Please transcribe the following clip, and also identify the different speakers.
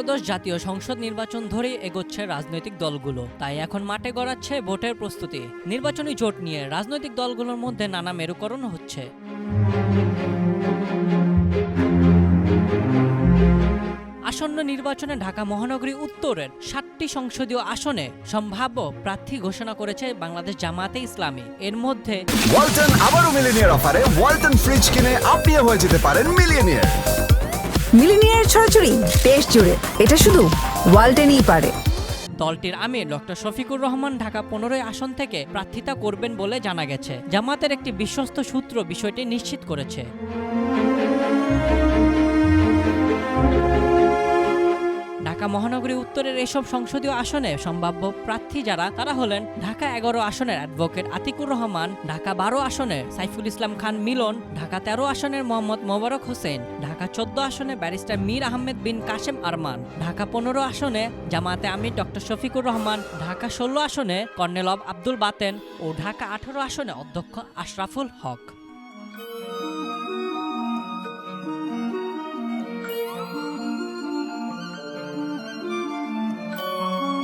Speaker 1: জাতীয় সংসদ নির্বাচন ধরেই এগোচ্ছে রাজনৈতিক দলগুলো। তাই এখন মাঠে গড়াচ্ছে ভোটের প্রস্তুতি। নির্বাচনী জোট নিয়ে রাজনৈতিক দলগুলোর মধ্যে নানা মেরুকরণ হচ্ছে। আসন্ন নির্বাচনে ঢাকা মহানগরী উত্তরের সাতটি সংসদীয় আসনে সম্ভাব্য প্রার্থী ঘোষণা করেছে বাংলাদেশ জামায়াতে ইসলামী। এর মধ্যে
Speaker 2: ওয়ালটন আবারও মিলিনিয়ার অফারে ওয়ালটন ফ্রিজ কিনে আপনিও হয়ে যেতে পারেন মিলিয়নিয়ার।
Speaker 3: মিলিনিয়ার ছড়াছড়ি দেশ জুড়ে। এটা শুধু ওয়ালটেনই পারে।
Speaker 1: দলটির আমির ডক্টর শফিকুর রহমান ঢাকা পনেরোই আসন থেকে প্রার্থিতা করবেন বলে জানা গেছে। জামাতের একটি বিশ্বস্ত সূত্র বিষয়টি নিশ্চিত করেছে। ঢাকা মহানগরী উত্তরের এসব সংসদীয় আসনে সম্ভাব্য প্রার্থী যারা, তারা হলেন ঢাকা এগারো আসনের অ্যাডভোকেট আতিকুর রহমান, ঢাকা বারো আসনে সাইফুল ইসলাম খান মিলন, ঢাকা তেরো আসনের মোহাম্মদ মোবারক হোসেন, ঢাকা চোদ্দ আসনে ব্যারিস্টার মীর আহমেদ বিন কাশেম আরমান, ঢাকা পনেরো আসনে জামাতে আমির ডক্টর শফিকুর রহমান, ঢাকা ষোলো আসনে কর্নেল আব্দুল বাতেন ও ঢাকা আঠারো আসনে অধ্যক্ষ আশরাফুল হক।